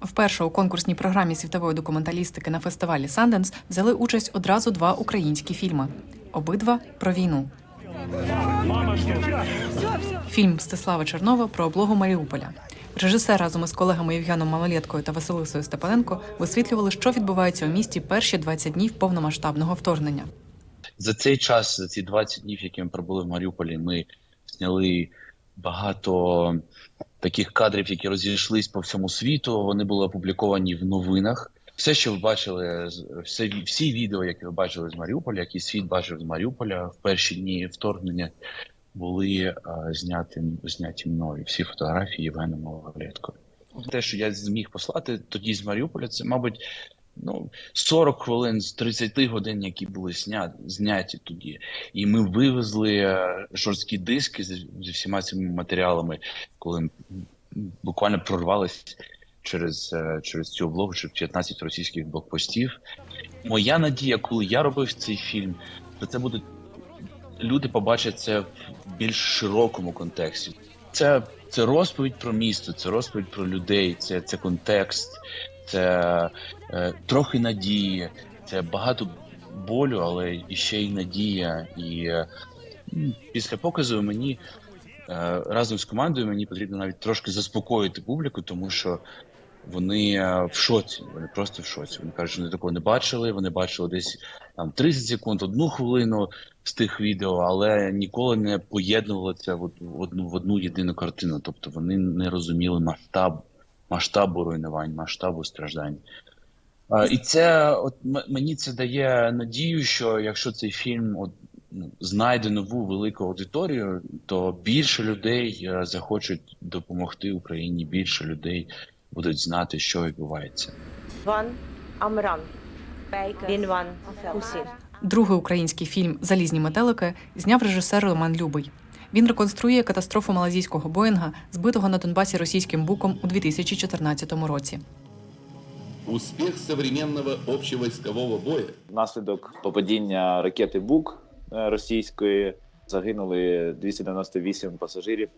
Вперше у конкурсній програмі світової документалістики на фестивалі Санденс взяли участь одразу два українські фільми. Обидва про війну. Фільм Мстислава Чернова про облогу Маріуполя. Режисер разом із колегами Євгеном Малолєткою та Василисою Степаненко висвітлювали, що відбувається у місті перші 20 днів повномасштабного вторгнення. За цей час, за ці 20 днів, які ми пробули в Маріуполі, ми зняли багато таких кадрів, які розійшлись по всьому світу. Вони були опубліковані в новинах. Все, що ви бачили, все, всі відео, які ви бачили з Маріуполя, які світ бачив з Маріуполя в перші дні вторгнення, були а, зняті, зняті мною. Всі фотографії Євгена Малолеткою. Те, що я зміг послати тоді з Маріуполя, це, мабуть, ну, 40 хвилин з 30 годин, які були зняті, зняті тоді. І ми вивезли е, жорсткі диски з- зі всіма цими матеріалами, коли буквально прорвались через, е, через цю облогу через 15 російських блокпостів. Моя надія, коли я робив цей фільм, то це буде люди побачать це в більш широкому контексті. Це, це розповідь про місто, це розповідь про людей, це, це контекст, це е, трохи надії, це багато болю, але і ще й надія. І е, після показу мені е, разом з командою мені потрібно навіть трошки заспокоїти публіку, тому що вони е, в шоці, вони просто в шоці. Вони кажуть, що вони такого не бачили. Вони бачили десь там 30 секунд, одну хвилину з тих відео, але ніколи не поєднували це в одну в одну єдину картину. Тобто вони не розуміли масштаб масштабу руйнувань, масштабу страждань. І це от мені це дає надію, що якщо цей фільм от, ну, знайде нову велику аудиторію, то більше людей е, захочуть допомогти Україні, більше людей будуть знати, що відбувається. Van Amran. Dinwan Hussein. Другий український фільм Залізні метелики зняв режисер Роман Любий. Він реконструює катастрофу малазійського Боїнга, збитого на Донбасі російським буком у 2014 році. Успех современного общевойскового боя Внаслідок попадіння ракети БУК е, російської загинули 298 пасажирів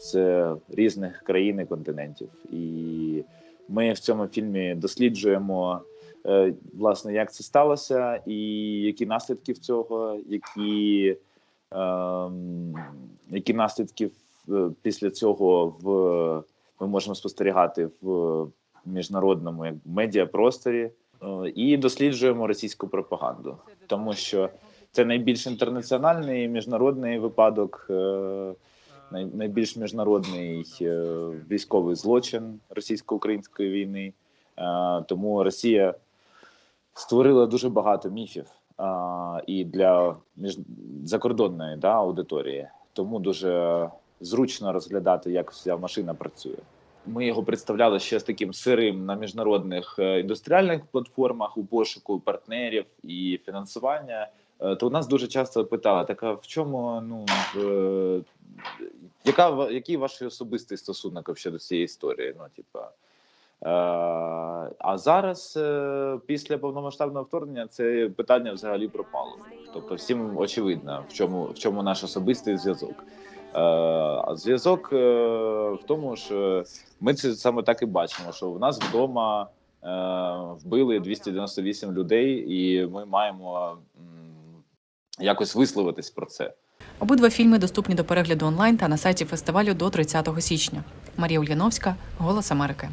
з різних країн і континентів. І ми в цьому фільмі досліджуємо е, власне, як це сталося, і які наслідки в цього, які, які наслідки після цього в ми можемо спостерігати в міжнародному як медіапросторі. Е, і досліджуємо російську пропаганду, тому що це найбільш інтернаціональний міжнародний випадок, е, найбільш міжнародний е, військовий злочин російсько-української війни. Е, Тому Росія створила дуже багато міфів е, і для між... закордонної да, аудиторії. Тому дуже зручно розглядати, як вся машина працює. Ми його представляли ще з таким сирим на міжнародних е, індустріальних платформах у пошуку партнерів і фінансування. Е, То у нас дуже часто питали: так а в чому ну е, яка який ваш особистий стосунок до цієї історії? Ну, типа. Е, а зараз, е, після повномасштабного вторгнення, це питання взагалі пропало. Тобто, всім очевидно, в чому, в чому наш особистий зв'язок. Е, А зв'язок в тому, що ми це саме так і бачимо, що в нас вдома вбили 298 людей, і ми маємо якось висловитись про це. Обидва фільми доступні до перегляду онлайн та на сайті фестивалю до 30 січня. Марія Ульяновська, Голос Америки.